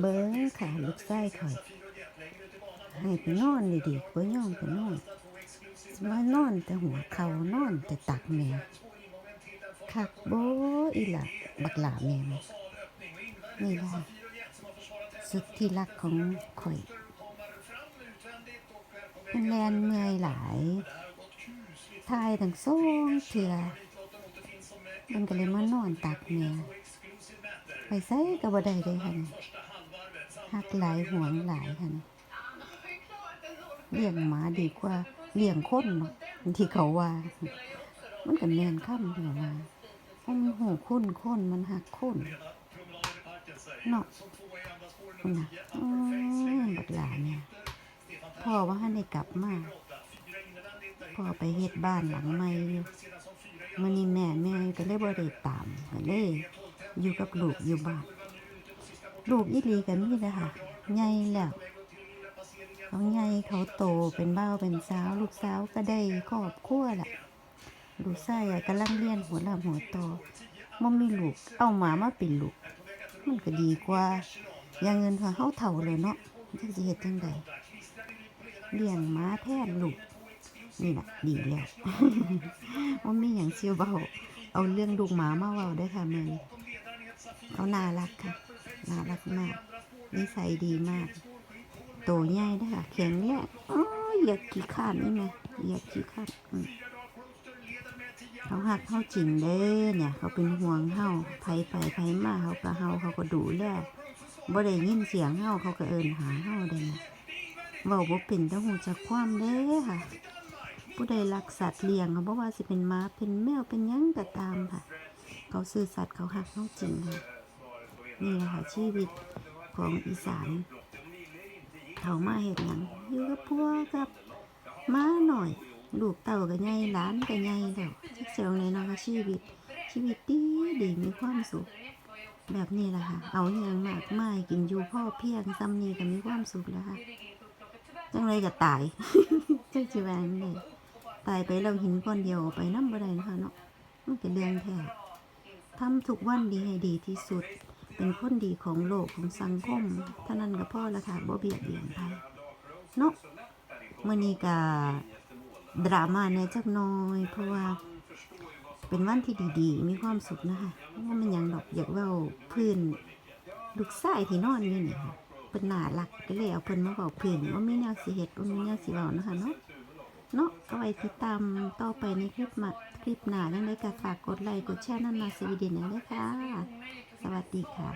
เบิ้งค่ะลูกไส้ข่อยให้ไปนอนดีๆบ่ยอมไปนอนมานอนแต่หัวเขานอนแต่ตักแม่คักโบอีหละบักหลาแม่มันนี่ล่ะสุดที่รักของข่อยมันแลนเมื่อยหลายทายทั้งสองเถื่อมันก็เลยมานอนตักแม่ไปใส่ก็บ่ได้เลยค่ะ หักหลายห่วงหลายค่ะนี่เลี้ยงหมาดีกว่าเลี้ยงคนเนาะที่เขาว่า มันก็แม่นค่ำอยู่ว่ามันหูคุ้นคนมันหักคนเนาะคุณน่ะอืมบักหลาเนี่ยพ่อว่าให้ได้กลับมาพ่อไปเฮ็ดบ้านหลังใหม่อยู่มื้อนี้แม่แม่ก็เลยบ่ได้ตามก็เลยอยู่กับลูกอยู่บ้าน ลูกอีหลีก็มีแล้วค่ะใหญ่แล้วเขาใหญ่เขาโตเป็นเบ้าเป็นสาว ลูกสาวก็ได้ครอบครัวละลูกชายกำลังเรียนหัวลำหัวโตมันมีลูก เอาหมามาเป็นลูก มันก็ดีกว่า อย่างเงินว่าเฮาเฒ่าเลยเนาะจักสิเฮ็ดจังไดเลี้ยงหมาแทนลูก นี่น่ะดีแล้วว่ามีหยังเสียวเบาเอาเรื่องลูกหมามาเว้าได้ค่ะแม่เขาน่ารักค่ะ น่ารักมาก นิสัยดีมากโตใหญ่ได้ค่ะแข็งแรงอ๋อเหยียดขี้ข้านนี่ไงเหยียดขี้ข้านอืมเขาหักเขาจริงเด้เนี่ย เขาเป็นห่วงเฮาไผไปไผมาเขาก็เฮาเขาก็ดูแลบ่ได้ยินเสียงเฮาเขาก็เอินหาเฮาได้นะเว้าบ่เป็นต้องหูจักความเด้ค่ะ ผู้ใดรักสัตว์เลี้ยงเขาบ่ว่าสิเป็นหมาเป็นแมวเป็นยังก็ตามค่ะ เขาซื่อสัตย์เขาหักเขาจริงค่ะ นี่แหละค่ะชีวิตของอีสานเขามาเห็นหยังอยู่กับพัวกับม้าหน่อยลูกเต่าก็ใหญ่หลานก็ใหญ่แล้วจักเสียวเลยเนาะค่ะชีวิต ชีวิตดีดีมีความสุข แบบนี้แหละค่ะ เอาอย่างมากมายกินอยู่พ่อเพียงซ้ำนี้ก็มีความสุขแล้วค่ะจังไรก็ตายจังจีแวงเลยตายไปเราหินก้อนเดียวไปน้ำบ่ได้นะคะเนาะมันเป็นเรื่องแท้ทำทุกวันดีให้ดีที่สุด เป็นคนดีของโลกของสังคมเท่านั้นก็พ่อละค่ะบ่เบียดเบียนใครเนาะมื่อนี้ก็ดราม่าในจักน้อย เพราะว่าเป็นวันที่ดีๆ มีความสุขนะคะว่ามันยังดอกอยากเว้าพื้นลูกชายที่นอนอยู่นี่ค่ะเพิ่นน่ารักก็เลยเอาเพิ่นมาบอกพื้นว่ามีแนวสิเฮ็ดว่ามีแนวสิเว้านะคะเนาะเนาะเอาไว้ติดตามต่อไปในคลิปมาคลิปหน้าจังได๋ก็ฝากกดไลค์กดแชร์นั่นมาสวีเดนนั่นเด้อค่ะ สวัสดีค่ะ